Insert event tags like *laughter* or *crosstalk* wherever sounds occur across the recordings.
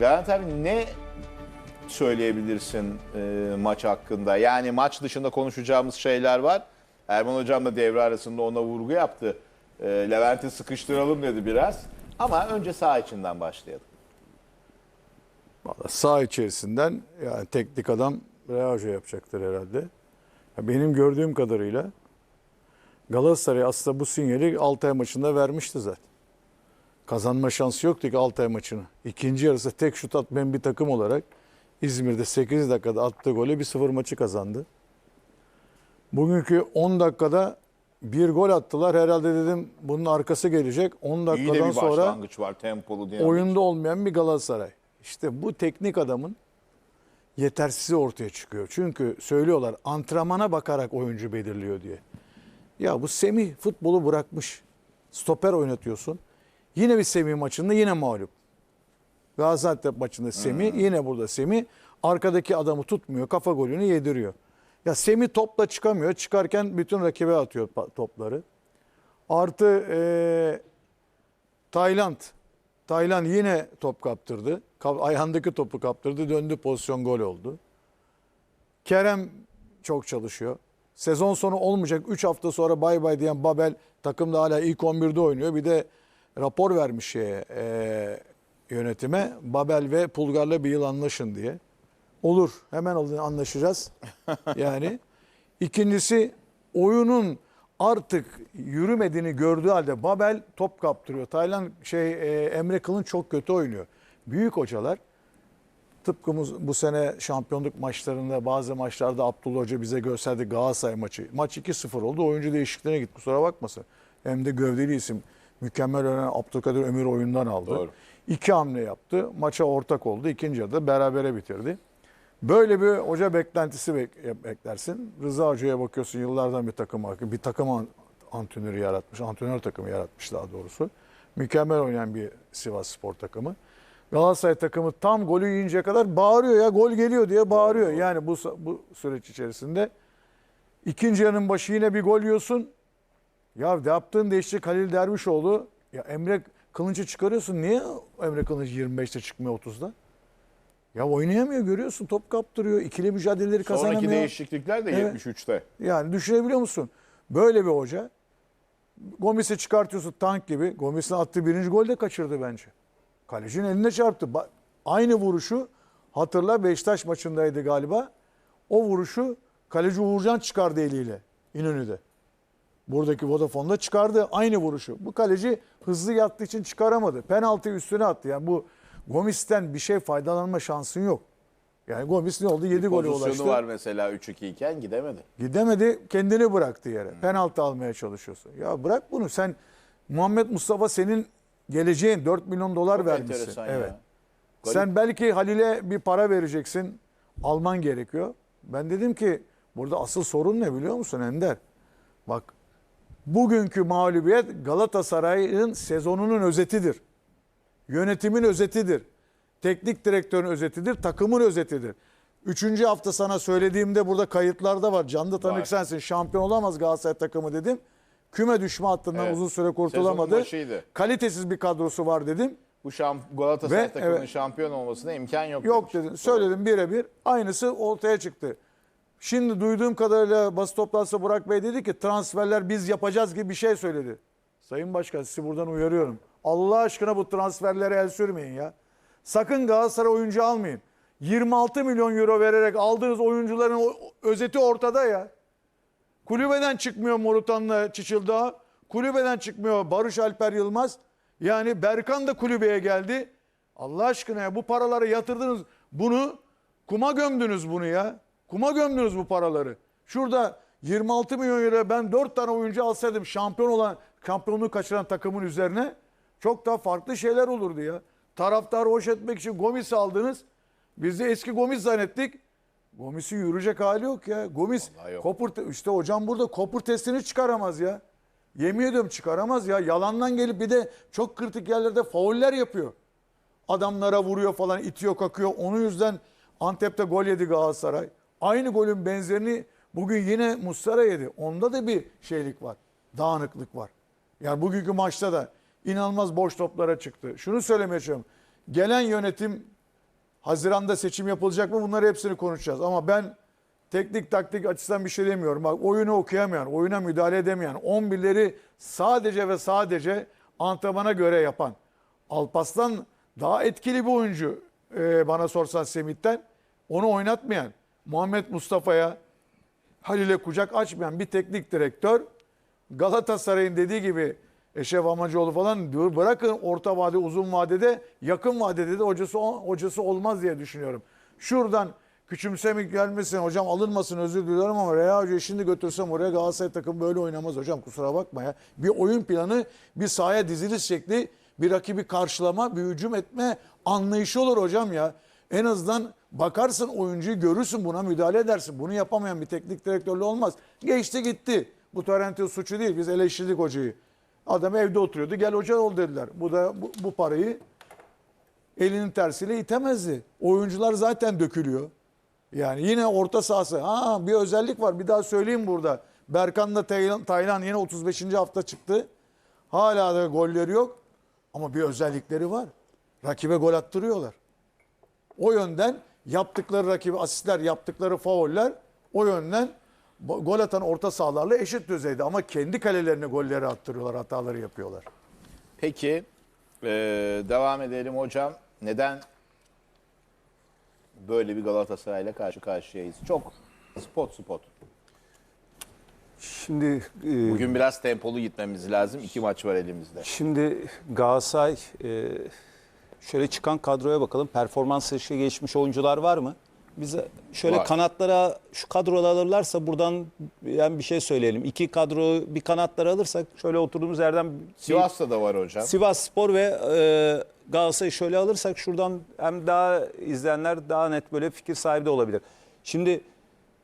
Levent abi ne söyleyebilirsin e, maç hakkında? Yani maç dışında konuşacağımız şeyler var. Erman Hocam da devre arasında ona vurgu yaptı. E, Levent'i sıkıştıralım dedi biraz. Ama önce saha içinden başlayalım. Vallahi Sağ içerisinden yani teknik adam Reajo yapacaktır herhalde. Benim gördüğüm kadarıyla Galatasaray aslında bu sinyali Altay maçında vermişti zaten. Kazanma şansı yoktu ki Altay maçını. İkinci yarısı tek şut atmayan bir takım olarak İzmir'de 8 dakikada attığı golle 1-0 maçı kazandı. Bugünkü 10 dakikada bir gol attılar. Herhalde dedim bunun arkası gelecek. 10 İyi de dakikadan bir sonra başlangıç var tempolu oyunda olmayan bir Galatasaray. İşte bu teknik adamın yetersizliği ortaya çıkıyor. Çünkü söylüyorlar antrenmana bakarak oyuncu belirliyor diye. Ya bu Semih futbolu bırakmış. Stoper oynatıyorsun. Yine bir Semih maçında yine mağlup. Gaziantep maçında Semih, yine burada Semih. Arkadaki adamı tutmuyor, kafa golünü yediriyor. Ya Semih topla çıkamıyor. Çıkarken bütün rakibe atıyor topları. Artı eee Tayland. Tayland yine top kaptırdı. Ka- Ayağındaki topu kaptırdı. Döndü pozisyon gol oldu. Kerem çok çalışıyor. Sezon sonu olmayacak. 3 hafta sonra bay bay diyen Babel takımda hala ilk 11'de oynuyor. Bir de rapor vermiş şeye, e, yönetime. Babel ve Pulgar'la bir yıl anlaşın diye. Olur. Hemen anlaşacağız. *laughs* Yani. İkincisi oyunun artık yürümediğini gördüğü halde Babel top kaptırıyor. Taylan şey e, Emre Kılınç çok kötü oynuyor. Büyük hocalar tıpkı bu- bu sene şampiyonluk maçlarında bazı maçlarda Abdullah Hoca bize gösterdi Galatasaray maçı. Maç 2-0 oldu. Oyuncu değişikliğine git kusura bakmasın. Hem de gövdeli isim. Mükemmel öğrenen Abdülkadir Ömür oyundan aldı. Doğru. İki hamle yaptı. Maça ortak oldu. İkinci yarıda berabere bitirdi. Böyle bir hoca beklentisi bek- beklersin. Rıza Hoca'ya bakıyorsun yıllardan bir takım bir takım an- antrenörü yaratmış. Antrenör takımı yaratmış daha doğrusu. Mükemmel oynayan bir Sivas Spor takımı. Galatasaray takımı tam golü yiyince kadar bağırıyor ya gol geliyor diye bağırıyor. Yani bu bu süreç içerisinde ikinci yarının başı yine bir gol yiyorsun. Ya yaptığın değişiklik Halil Dervişoğlu. Ya Emre Kılınç'ı çıkarıyorsun. Niye Emre Kılınç 25'te çıkmıyor 30'da? Ya oynayamıyor görüyorsun. Top kaptırıyor. ikili mücadeleleri kazanamıyor. Sonraki değişiklikler de Evet. 73'te. Yani düşünebiliyor musun? Böyle bir hoca. Gomis'i çıkartıyorsun tank gibi. Gomis'in attığı birinci gol de kaçırdı bence. Kalecinin eline çarptı. Aynı vuruşu hatırla Beşiktaş maçındaydı galiba. O vuruşu kaleci Uğurcan çıkardı eliyle İnönü'de. Buradaki Vodafone'da çıkardı aynı vuruşu. Bu kaleci hızlı yattığı için çıkaramadı. Penaltı üstüne attı. Yani bu Gomis'ten bir şey faydalanma şansın yok. Yani Gomis ne oldu? 7 gole Pozisyonu ulaştı. var mesela 3-2 iken gidemedi. Gidemedi kendini bıraktı yere. Penaltı almaya çalışıyorsun. Ya bırak bunu sen Muhammed Mustafa senin geleceğin 4 milyon dolar Çok vermişsin. Evet. ya. Garip. Sen belki Halil'e bir para vereceksin. Alman gerekiyor. Ben dedim ki burada asıl sorun ne biliyor musun Ender? Bak bugünkü mağlubiyet Galatasaray'ın sezonunun özetidir. Yönetimin özetidir. Teknik direktörün özetidir. Takımın özetidir. Üçüncü hafta sana söylediğimde burada kayıtlarda var. Canlı tanık Var. sensin. Şampiyon olamaz Galatasaray takımı dedim. Küme düşme hattından Evet. uzun süre kurtulamadı. Kalitesiz bir kadrosu var dedim. Bu şamp Galatasaray Ve- takımının evet. şampiyon olmasına imkan yok. Yok demiş. dedin. Söyledim birebir. Aynısı ortaya çıktı. Şimdi duyduğum kadarıyla basın toplantısı Burak Bey dedi ki transferler biz yapacağız gibi bir şey söyledi. Sayın Başkan sizi buradan uyarıyorum. Allah aşkına bu transferlere el sürmeyin ya. Sakın Galatasaray oyuncu almayın. 26 milyon euro vererek aldığınız oyuncuların özeti ortada ya. Kulübeden çıkmıyor Morutan'la Çiçildağ. Kulübeden çıkmıyor Barış Alper Yılmaz. Yani Berkan da kulübeye geldi. Allah aşkına ya bu paraları yatırdınız. Bunu kuma gömdünüz bunu ya. Kuma gömdünüz bu paraları. Şurada 26 milyon euro ben 4 tane oyuncu alsaydım şampiyon olan şampiyonluğu kaçıran takımın üzerine çok daha farklı şeyler olurdu ya. Taraftarı hoş etmek için Gomis'i aldınız. Biz de eski Gomis zannettik. Gomis'in yürüyecek hali yok ya. Gomis Vallahi yok. kopur te- işte hocam burada kopur testini çıkaramaz ya. Yemin ediyorum çıkaramaz ya. Yalandan gelip bir de çok kritik yerlerde fauller yapıyor. Adamlara vuruyor falan itiyor kakıyor. Onun yüzden Antep'te gol yedi Galatasaray. Aynı golün benzerini bugün yine Mustara yedi. Onda da bir şeylik var. Dağınıklık var. Yani bugünkü maçta da inanılmaz boş toplara çıktı. Şunu söylemeye çalışıyorum. Gelen yönetim Haziranda seçim yapılacak mı? Bunları hepsini konuşacağız. Ama ben teknik taktik açısından bir şey demiyorum. Bak oyunu okuyamayan, oyuna müdahale edemeyen, 11'leri sadece ve sadece antrenmana göre yapan. Alpaslan daha etkili bir oyuncu e, bana sorsan Semih'ten. Onu oynatmayan, Muhammed Mustafa'ya, Halil'e kucak açmayan bir teknik direktör Galatasaray'ın dediği gibi Eşref Amacıoğlu falan diyor bırakın orta vade uzun vadede yakın vadede de hocası hocası olmaz diye düşünüyorum. Şuradan küçümsemek gelmesin hocam alınmasın özür diliyorum ama Rea Hoca'yı şimdi götürsem oraya Galatasaray takım böyle oynamaz hocam kusura bakma ya. Bir oyun planı bir sahaya diziliş şekli bir rakibi karşılama bir hücum etme anlayışı olur hocam ya. En azından bakarsın oyuncuyu görürsün buna müdahale edersin. Bunu yapamayan bir teknik direktörle olmaz. Geçti gitti. Bu Torrent'in suçu değil. Biz eleştirdik hocayı. Adam evde oturuyordu. Gel hoca ol dediler. Bu da bu, bu parayı elinin tersiyle itemezdi. Oyuncular zaten dökülüyor. Yani yine orta sahası. Ha bir özellik var. Bir daha söyleyeyim burada. Berkan'la Taylan, Taylan yine 35. hafta çıktı. Hala da golleri yok. Ama bir özellikleri var. Rakibe gol attırıyorlar. O yönden yaptıkları rakibi asistler, yaptıkları fauller o yönden gol atan orta sahalarla eşit düzeyde ama kendi kalelerine golleri attırıyorlar, hataları yapıyorlar. Peki e, devam edelim hocam. Neden böyle bir Galatasaray'la karşı karşıyayız? Çok spot spot. Şimdi e, Bugün biraz tempolu gitmemiz lazım. İki maç var elimizde. şimdi Galatasaray e, şöyle çıkan kadroya bakalım. Performans yaşı geçmiş oyuncular var mı? Bize şöyle Var. kanatlara şu kadroları alırlarsa buradan yani bir şey söyleyelim. İki kadro bir kanatları alırsak şöyle oturduğumuz yerden Sivas'ta da var hocam. Sivas Spor ve e, Galatasaray'ı şöyle alırsak şuradan hem daha izleyenler daha net böyle fikir sahibi de olabilir. Şimdi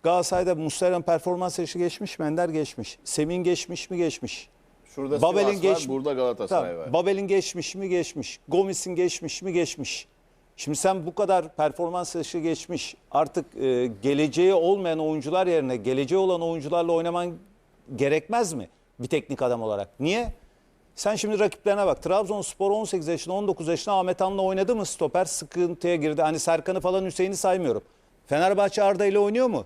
Galatasaray'da Muslera'nın performans yaşı geçmiş mi? Ender geçmiş. Semih'in geçmiş mi? Geçmiş. Şurada Babel'in Sivas var, burada Galatasaray Tamam. var. Babel'in geçmiş mi? Geçmiş. Gomis'in geçmiş mi? Geçmiş. Şimdi sen bu kadar performans yaşı geçmiş artık e, geleceği olmayan oyuncular yerine geleceği olan oyuncularla oynaman gerekmez mi? Bir teknik adam olarak. Niye? Sen şimdi rakiplerine bak. Trabzonspor 18 yaşında 19 yaşında Ahmet Han'la oynadı mı stoper? Sıkıntıya girdi. Hani Serkan'ı falan Hüseyin'i saymıyorum. Fenerbahçe Arda ile oynuyor mu?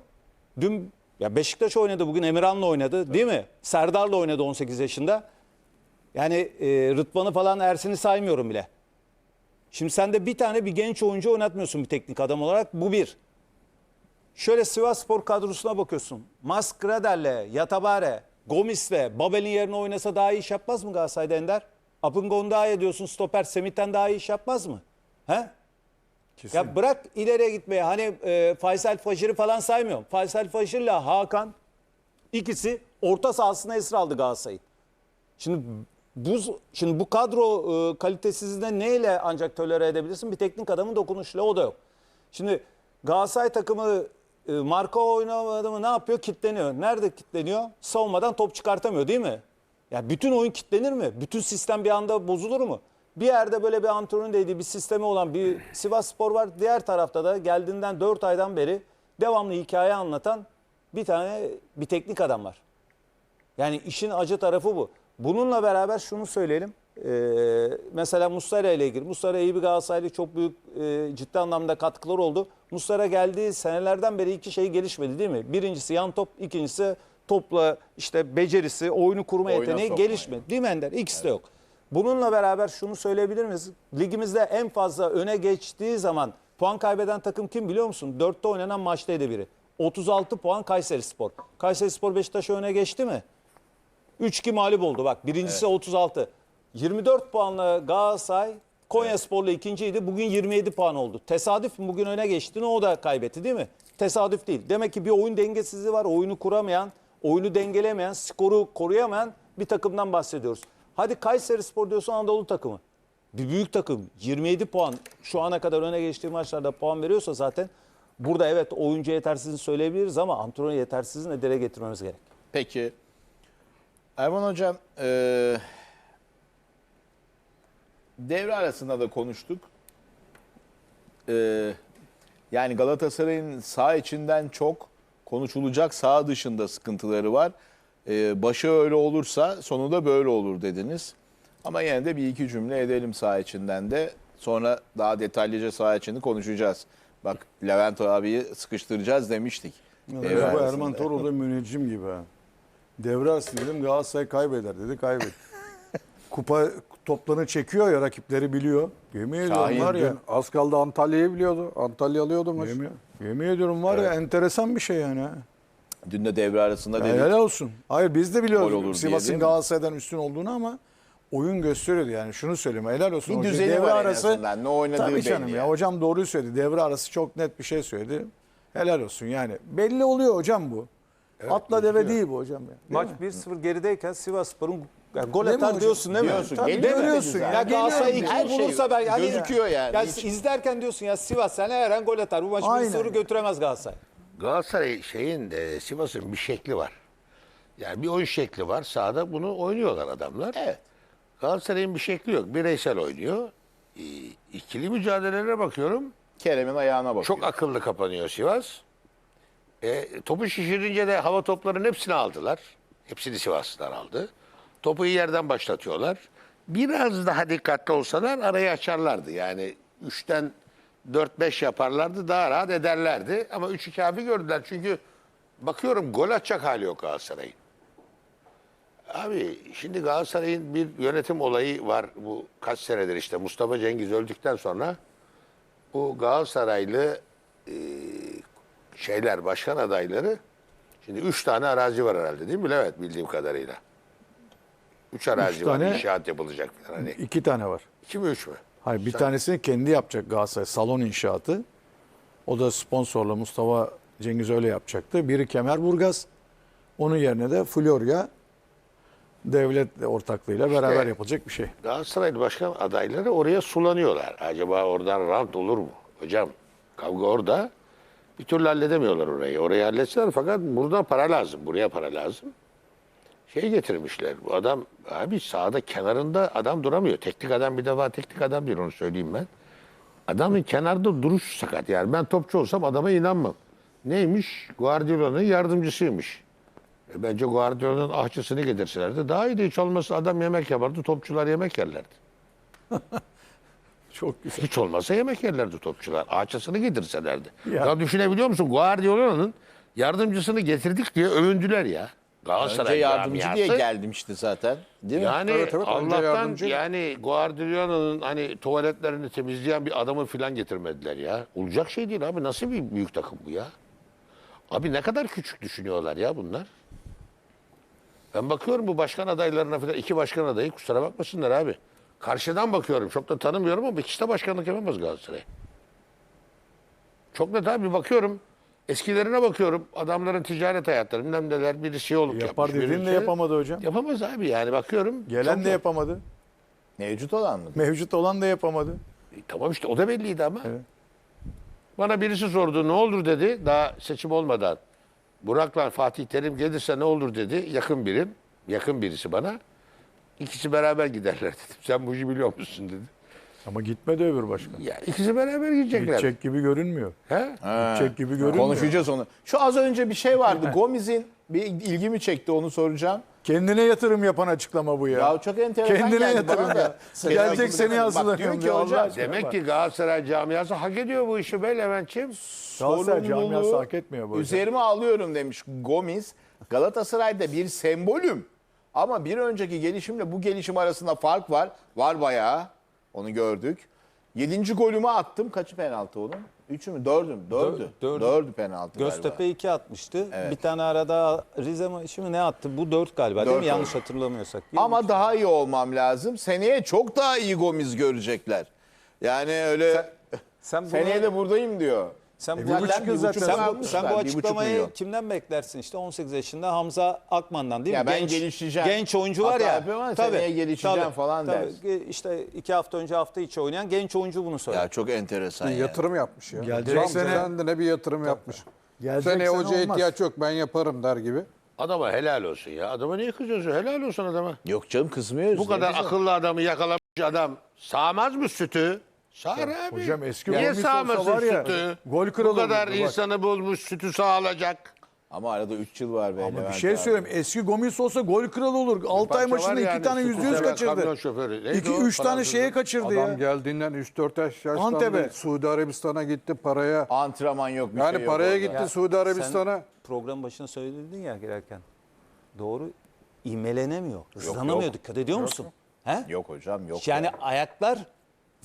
Dün ya Beşiktaş oynadı bugün Emirhan'la oynadı değil mi? Serdar'la oynadı 18 yaşında. Yani e, Rıdvan'ı falan Ersin'i saymıyorum bile. Şimdi sen de bir tane bir genç oyuncu oynatmıyorsun bir teknik adam olarak. Bu bir. Şöyle Sivas Spor kadrosuna bakıyorsun. Maskrader'le, Yatabare, Gomis'le, Babel'in yerine oynasa daha iyi iş yapmaz mı Galatasaray'da Ender? Apıngon daha iyi diyorsun. Stoper Semih'ten daha iyi iş yapmaz mı? He? Kesin. Ya bırak ileriye gitmeye. Hani e, Faysal Faşır'ı falan saymıyorum. Faysal Faşır'la Hakan ikisi orta sahasına esir aldı Galatasaray'ın. Şimdi bu şimdi bu kadro e, kalitesizliğine neyle ancak tolere edebilirsin? Bir teknik adamın dokunuşuyla o da yok. Şimdi Galatasaray takımı e, marka oynamadı mı ne yapıyor? Kitleniyor. Nerede kitleniyor? Savunmadan top çıkartamıyor değil mi? Ya bütün oyun kitlenir mi? Bütün sistem bir anda bozulur mu? Bir yerde böyle bir antrenörün dediği bir sistemi olan bir Sivas Spor var. Diğer tarafta da geldiğinden 4 aydan beri devamlı hikaye anlatan bir tane bir teknik adam var. Yani işin acı tarafı bu. Bununla beraber şunu söyleyelim. Ee, mesela Muslera ile ilgili. Muslera iyi bir Galatasaraylı çok büyük e, ciddi anlamda katkılar oldu. Muslera geldiği senelerden beri iki şey gelişmedi değil mi? Birincisi yan top, ikincisi topla işte becerisi, oyunu kurma Oyuna yeteneği sokma gelişmedi. Değil mi Ender? İkisi de yok. Bununla beraber şunu söyleyebilir miyiz? Ligimizde en fazla öne geçtiği zaman puan kaybeden takım kim biliyor musun? Dörtte oynanan maçtaydı biri. 36 puan Kayseri Spor. Kayseri Spor Beşiktaş'a öne geçti mi? 3-2 mağlup oldu bak. Birincisi 36. 24 puanla Galatasaray Konya Spor'la ikinciydi. Bugün 27 puan oldu. Tesadüf mü bugün öne geçtiğini o da kaybetti değil mi? Tesadüf değil. Demek ki bir oyun dengesizliği var. Oyunu kuramayan, oyunu dengelemeyen, skoru koruyamayan bir takımdan bahsediyoruz. Hadi Kayseri Spor diyorsun Anadolu takımı. Bir büyük takım 27 puan şu ana kadar öne geçtiği maçlarda puan veriyorsa zaten burada evet oyuncu yetersizliğini söyleyebiliriz ama antrenör yetersizliğini dile getirmemiz gerek. Peki. Erman Hocam, e, devre arasında da konuştuk. E, yani Galatasaray'ın sağ içinden çok konuşulacak sağ dışında sıkıntıları var. E, başı öyle olursa sonu da böyle olur dediniz. Ama yine de bir iki cümle edelim sağ içinden de. Sonra daha detaylıca saha içini konuşacağız. Bak Levent abiyi sıkıştıracağız demiştik. Devre bu arasında. Erman Toroğlu müneccim gibi ha. Devre arası dedim Galatasaray kaybeder dedi kaybet. *laughs* Kupa toplarını çekiyor ya rakipleri biliyor. Yemin ediyorum Şahin var ya. Dün az kaldı Antalya'yı biliyordu. Antalya alıyordu maçı. Yemin, yemin ediyorum var ya enteresan bir şey yani. ha. Dün de devre arasında Ya dedik. helal olsun. Hayır biz de biliyoruz Sivas'ın? Galatasaray'dan üstün olduğunu ama oyun gösteriyordu yani. Şunu söyleyeyim helal olsun. Bir düzeni var en azından, ne oynadığı Tabii belli canım ya yani. hocam doğruyu söyledi. Devre arası çok net bir şey söyledi. Helal olsun yani. Belli oluyor hocam bu. Atla deve değil bu hocam ya. Değil Maç mi? 1-0 gerideyken Sivasspor'un yani gol Değil atar diyorsun değil mi? Diyorsun, Tabii, geliyor görüyorsun. zaten. Ya Galatasaray Geliyor. 2'yi Her şey bulursa ben hani gözüküyor yani. Ya Hiç- izlerken diyorsun ya Sivas sen her an gol atar. Bu maçı Aynen. 1-0 götüremez Galatasaray. Galatasaray şeyin e, Sivas'ın bir şekli var. Yani bir oyun şekli var. Sahada bunu oynuyorlar adamlar. Evet. Galatasaray'ın bir şekli yok. Bireysel oynuyor. E, ikili mücadelelere bakıyorum. Kerem'in ayağına bakıyor. Çok akıllı kapanıyor Sivas. E, topu şişirince de hava toplarının hepsini aldılar. Hepsini Sivaslılar aldı. Topu iyi yerden başlatıyorlar. Biraz daha dikkatli olsalar arayı açarlardı. Yani 3'ten 4-5 yaparlardı daha rahat ederlerdi. Ama 3'ü kafi gördüler. Çünkü bakıyorum gol atacak hali yok Galatasaray'ın. Abi şimdi Galatasaray'ın bir yönetim olayı var. Bu kaç senedir işte Mustafa Cengiz öldükten sonra bu Galatasaraylı e, şeyler başkan adayları şimdi üç tane arazi var herhalde değil mi Levent bildiğim kadarıyla. Üç arazi var tane- inşaat yapılacak. Hani İki tane var. iki mi üç mü? Hayır bir Sen- tanesini kendi yapacak Galatasaray salon inşaatı. O da sponsorla Mustafa Cengiz öyle yapacaktı. Biri Kemerburgaz. Onun yerine de Florya devlet ortaklığıyla beraber yapılacak bir şey. Galatasaraylı başkan adayları oraya sulanıyorlar. Acaba oradan rant olur mu? Hocam kavga orada. Bir türlü halledemiyorlar orayı. Orayı halletseler fakat burada para lazım. Buraya para lazım. Şey getirmişler. Bu adam abi sahada kenarında adam duramıyor. Teknik adam bir defa teknik adam değil onu söyleyeyim ben. Adamın kenarda duruş sakat. Yani ben topçu olsam adama inanmam. Neymiş? Guardiola'nın yardımcısıymış. E bence Guardiola'nın ahçısını getirselerdi. Daha iyi de hiç olmazsa adam yemek yapardı. Topçular yemek yerlerdi. *laughs* Çok güzel. Hiç olmazsa yemek yerlerdi topçular. Ahçısını getirselerdi. Ya. Ya, düşünebiliyor musun? Guardiola'nın yardımcısını getirdik diye övündüler ya. Galatasaray Önce yardımcı camiası. diye gelmişti zaten. Değil mi? Yani Evet, evet, önce Allah'tan yardımcı. yani Guardiola'nın hani tuvaletlerini temizleyen bir adamı filan getirmediler ya. Olacak şey değil abi. Nasıl bir büyük takım bu ya? Abi ne kadar küçük düşünüyorlar ya bunlar. Ben bakıyorum bu başkan adaylarına falan. iki başkan adayı kusura bakmasınlar abi. Karşıdan bakıyorum. Çok da tanımıyorum ama ikisi de başkanlık yapamaz Galatasaray. Çok net abi bakıyorum. Eskilerine bakıyorum. Adamların ticaret hayatları bilmem neler. Biri siyoluk Yapar yapmış. dediğin birisi- de yapamadı hocam. Yapamaz abi yani bakıyorum. Gelen çok de zor. yapamadı. Mevcut olan mı? Mevcut olan da yapamadı. E, Tamam işte o da belliydi ama. Evet. Bana birisi sordu ne olur dedi daha seçim olmadan. Burak'la Fatih Terim gelirse ne olur dedi. Yakın birim. Yakın birisi bana. İkisi beraber giderler *laughs* dedim. Sen bu işi biliyor musun dedi. Ama gitmedi öbür başkan. Ya ikisi beraber gidecekler. Gidecek gibi görünmüyor. He? Ha. Gidecek gibi görünmüyor. Konuşacağız onu. Şu az önce bir şey vardı. Gomez'in bir ilgimi çekti onu soracağım. Kendine yatırım yapan açıklama bu ya. Ya çok enteresan Kendine geldi bana yatırım da. ya. Seni Gelecek seni hazırlanıyorum diyor ki hocam. Demek ki Galatasaray camiası hak ediyor bu işi be Levent'ciğim. Galatasaray camiası hak etmiyor bu hocam. Üzerime alıyorum demiş Gomis. Galatasaray'da bir sembolüm. Ama bir önceki gelişimle bu gelişim arasında fark var. Var bayağı. Onu gördük. Yedinci golümü attım. Kaçı penaltı onun? Üçü mü? Dördü mü? Dördü. Dör- dördü. Dördü penaltı Göztepe galiba. 2 atmıştı. Bir tane arada Rize maçı mı ne attı? Bu 4 galiba değil Dört mi? Yanlış hatırlamıyorsak. Ama daha iyi olmam lazım. Seneye çok daha iyi Gomis görecekler. Yani öyle sen bunu, seneye de buradayım diyor. Sen E bu, zaten sen, bir buçuk sen, bu, almışlar, sen bu bir buçuk açıklamayı milyon. kimden beklersin? İşte 18 yaşında Hamza Akman'dan değil Ya mi? ben gelişeceğim. Genç oyuncu var Hata ya. yapıyorum ama seneye gelişeceğim falan tabii. İşte iki hafta önce hafta içi oynayan genç oyuncu bunu söyledi. Ya çok enteresan ya. Yatırım yapmış ya. Gelecek Tam sene- kendine bir yatırım yapmış. Gelecek Seneye sene hoca olmaz. ihtiyaç yok ben yaparım der gibi. Adama helal olsun ya. Adama niye kızıyorsun? Helal olsun adama. Yok canım kızmıyoruz. Bu Ne kadar güzel. akıllı adamı yakalamış adam sağmaz mı sütü? Sağar abi. hocam eski Niye Gomis olsa sağmasın var ya, sütü? gol Bu kralı kadar olurdu bak. insanı bulmuş sütü sağlayacak. Ama arada 3 yıl var be. Ama bir Levent şey abi. söyleyeyim. Eski Gomis olsa gol kralı olur. Altay Parça var maçında iki yani, tane yüzde yüz Kamyon kaçırdı. şoförü. Neydi İki, o? üç tane Fransız'ın? şeye kaçırdı Adam ya. geldiğinden 3-4 yaş yaşlandı. Antep'e. Suudi Arabistan'a gitti paraya. Antrenman yok bir Yani şey yok paraya orada. gitti Ya Suudi Arabistan'a. Sen program başına söyledin ya girerken. Doğru imelenemiyor. Hızlanamıyor. yok. Dikkat ediyor musun? He? Yok hocam yok. Yani ya. ayaklar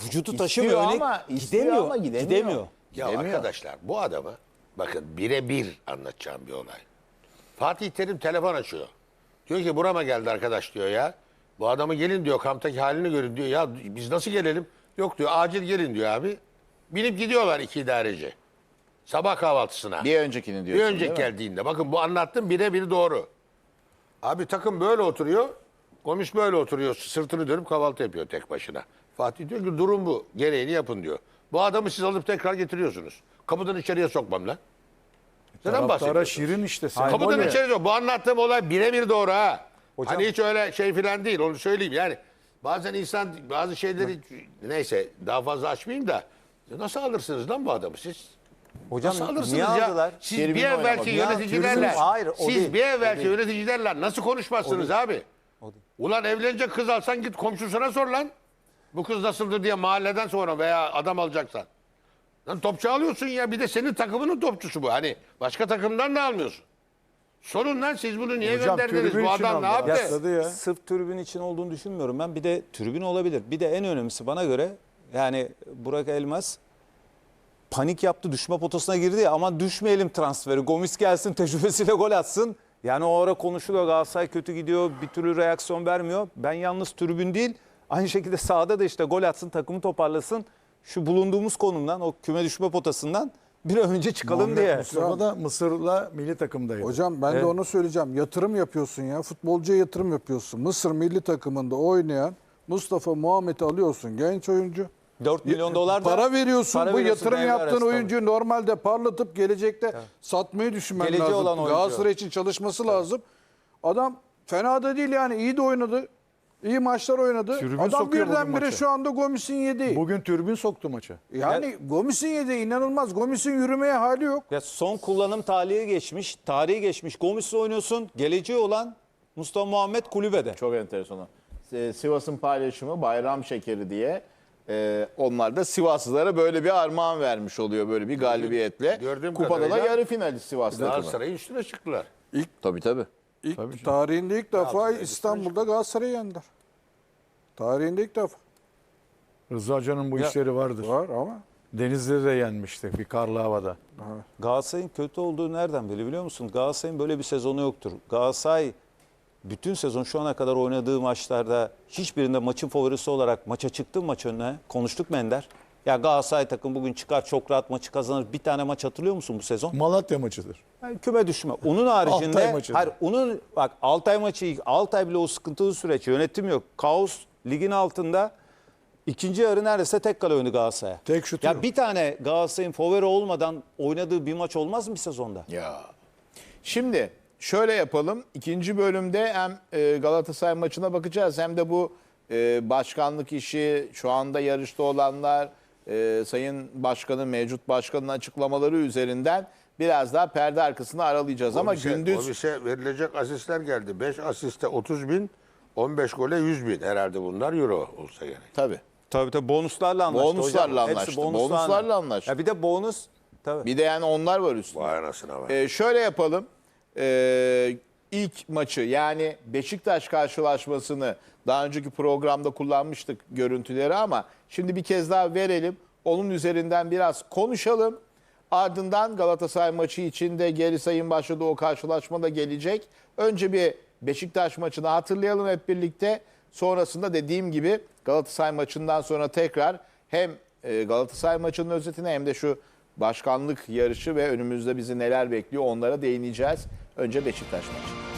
vücudu taşımıyor. Ama- gidemiyor. ama gidemiyor. gidemiyor. Ya Gidemiyor. arkadaşlar bu adamı bakın birebir anlatacağım bir olay. Fatih Terim telefon açıyor. Diyor ki burama geldi arkadaş diyor ya. Bu adamı gelin diyor kamptaki halini görün diyor. Ya biz nasıl gelelim? Yok diyor acil gelin diyor abi. Binip gidiyorlar iki idareci. Sabah kahvaltısına. Bir öncekini Bir diyorsun önceki değil mi? geldiğinde. Bakın bu anlattığım birebir doğru. Abi takım böyle oturuyor. Komiş böyle oturuyor. Sırtını dönüp kahvaltı yapıyor tek başına. Fatih diyor ki durum bu. Gereğini yapın diyor. Bu adamı siz alıp tekrar getiriyorsunuz. Kapıdan içeriye sokmam lan. Neden Taraftara bahsediyorsun? şirin işte. Kapıdan sembol ya. içeri sok. Bu anlattığım olay birebir doğru ha. Hani hiç öyle şey filan değil. Onu söyleyeyim yani. Bazen insan bazı şeyleri neyse daha fazla açmayayım da nasıl alırsınız lan bu adamı siz? Hocam Nasıl alırsınız niye ya? aldılar? Siz bir evvelki oynamak. Ya, yöneticilerle, Hayır, o siz değil, bir evvelki yöneticilerle nasıl konuşmazsınız abi? Ulan evlenecek kız alsan git komşusuna sor lan. Bu kız nasıldır diye mahalleden sonra veya adam alacaksan. Lan topçu alıyorsun ya bir de senin takımının topçusu bu. Hani başka takımdan da almıyorsun. Sorun lan siz bunu niye Hocam, gönderdiniz? tribün Bu için adam ne aldı. yaptı? Ya, Tadı ya. Sırf tribün için olduğunu düşünmüyorum ben. Bir de tribün olabilir. Bir de en önemlisi bana göre yani Burak Elmas panik yaptı düşme potasına girdi ya aman düşmeyelim transferi. Gomis gelsin tecrübesiyle gol atsın. Yani o ara konuşuluyor Galatasaray kötü gidiyor bir türlü reaksiyon vermiyor. Ben yalnız tribün değil aynı şekilde sahada da işte gol atsın takımı toparlasın. Şu bulunduğumuz konumdan o küme düşme potasından bir an önce çıkalım diye. Mustafa da Mısır'la milli takımdaydı. Hocam ben de onu söyleyeceğim. Yatırım yapıyorsun ya. Futbolcuya yatırım yapıyorsun. Mısır milli takımında oynayan Mustafa Muhammed'i alıyorsun. Genç oyuncu. 4 milyon dolar da Para veriyorsun. para bu veriyorsun yatırım yaptığın arası, tabii. oyuncuyu normalde parlatıp gelecekte satmayı düşünmen Geleceği lazım. olan oyuncu. Galatasaray için çalışması lazım. Adam fena da değil yani. iyi de oynadı. İyi maçlar oynadı. Tribün Adam birdenbire şu anda Gomis'in yediği. Bugün türbün soktu maça. Yani Gomis'in yediği inanılmaz. Gomis'in yürümeye hali yok. Ya son kullanım tarihi geçmiş, tarihi geçmiş. Gomis'le oynuyorsun. Geleceği olan Mustafa Muhammed kulübede. Çok enteresan. Ee, Sivas'ın paylaşımı bayram şekeri diye. Ee, onlar da Sivaslılara böyle bir armağan vermiş oluyor böyle bir galibiyetle. Gördüğüm Kupada da yarı finalist Sivas takımı. Galatasaray'ın üstüne çıktılar. Tabii tabii. İlk tarihinde ilk defa İstanbul'da Galatasaray'ı yendiler. Tarihinde ilk defa. Rıza Hoca'nın bu işleri vardır. Var ama. Denizli'de de yenmişti bir karlı havada. Galatasaray'ın kötü olduğu nereden belli biliyor musun? Galatasaray'ın böyle bir sezonu yoktur. Galatasaray bütün sezon şu ana kadar oynadığı maçlarda hiçbirinde maçın favorisi olarak maça çıktı maç önüne? Konuştuk Mender. Ya Galatasaray takım bugün çıkar çok rahat maçı kazanır. Bir tane maç hatırlıyor musun bu sezon? Malatya maçıdır. Yani küme düşme. Onun *laughs* haricinde Altay maçı. hayır onun bak Altay maçı Altay bile o sıkıntılı süreç yönetim yok. Kaos ligin altında ikinci yarı neredeyse tek kale oyunu Galatasaray'a. Tek şutu Ya yok. bir tane Galatasaray'ın favori olmadan oynadığı bir maç olmaz mı bir sezonda? Ya. Şimdi şöyle yapalım. İkinci bölümde hem e, Galatasaray maçına bakacağız hem de bu e, başkanlık işi, şu anda yarışta olanlar, e, Sayın Başkanın, mevcut başkanın açıklamaları üzerinden biraz daha perde arkasını aralayacağız. Ama Gomis'e- gündüz Gomis'e verilecek asistler geldi. 5 asiste 30 bin, 15 gole 100 bin. Herhalde bunlar euro olsa gerek. tabii. Tabii tabii bonuslarla anlaştı Bonuslarla hocam. Hepsi anlaştı. bonuslarla. Bonuslarla anlaştı. Ya bir de bonus tabii. Bir de yani onlar var üstünde. Vay anasına bak. Ee, şöyle yapalım. Ee, ilk maçı yani Beşiktaş karşılaşmasını daha önceki programda kullanmıştık görüntüleri ama şimdi bir kez daha verelim. Onun üzerinden biraz konuşalım. Ardından Galatasaray maçı için de geri sayım başladı o karşılaşma da gelecek. Önce bir Beşiktaş maçını hatırlayalım hep birlikte. Sonrasında dediğim gibi Galatasaray maçından sonra tekrar hem e, Galatasaray maçının özetine hem de şu başkanlık yarışı ve önümüzde bizi neler bekliyor onlara değineceğiz. Önce Beşiktaş maçı.